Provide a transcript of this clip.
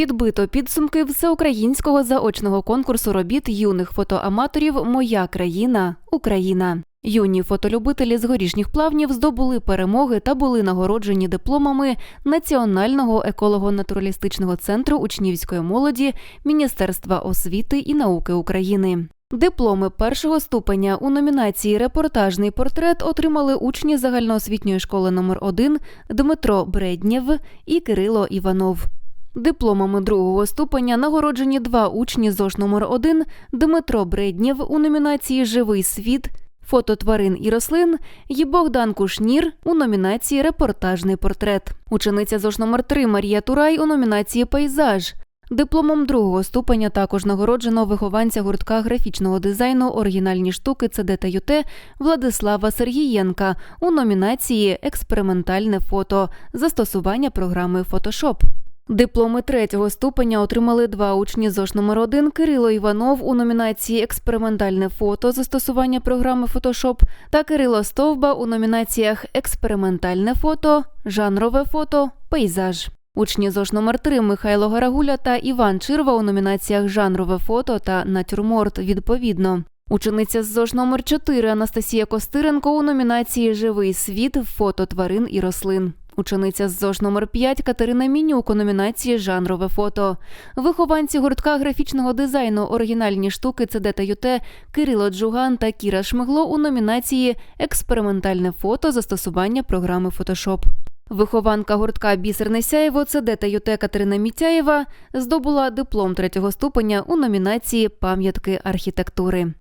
Підбито підсумки всеукраїнського заочного конкурсу робіт юних фотоаматорів Моя країна Україна. Юні фотолюбителі з горішніх плавнів здобули перемоги та були нагороджені дипломами Національного еколого-натуралістичного центру учнівської молоді Міністерства освіти і науки України. Дипломи першого ступеня у номінації Репортажний портрет отримали учні загальноосвітньої школи номер 1 Дмитро Бреднєв і Кирило Іванов. Дипломами другого ступеня нагороджені два учні ЗОЖ номер 1 Дмитро Бреднєв у номінації Живий світ, фото тварин і рослин і Богдан Кушнір у номінації Репортажний портрет. Учениця ЗОЖ номер 3 Марія Турай у номінації Пейзаж. Дипломом другого ступеня також нагороджено вихованця гуртка графічного дизайну оригінальні штуки ЦД та ЮТ Владислава Сергієнка у номінації Експериментальне фото застосування програми Photoshop. Дипломи третього ступеня отримали два учні ЗОЖ номер 1 Кирило Іванов у номінації Експериментальне фото застосування програми Photoshop та Кирило Стовба у номінаціях Експериментальне фото, жанрове фото, пейзаж. Учні ЗОЖ номер 3 Михайло Гарагуля та Іван Чирва у номінаціях Жанрове фото та Натюрморт відповідно. Учениця з ЗОЖ номер 4 Анастасія Костиренко у номінації Живий світ, фото тварин і рослин. Учениця з ЗОЖ номер 5 Катерина Мінюк у номінації Жанрове фото. Вихованці гуртка графічного дизайну оригінальні штуки ЦД ЮТ Кирило Джуган та Кіра Шмигло у номінації Експериментальне фото застосування програми Photoshop. Вихованка гуртка Бісерне сяєво ЦД та ЮТ Катерина Мітяєва здобула диплом третього ступеня у номінації Пам'ятки архітектури.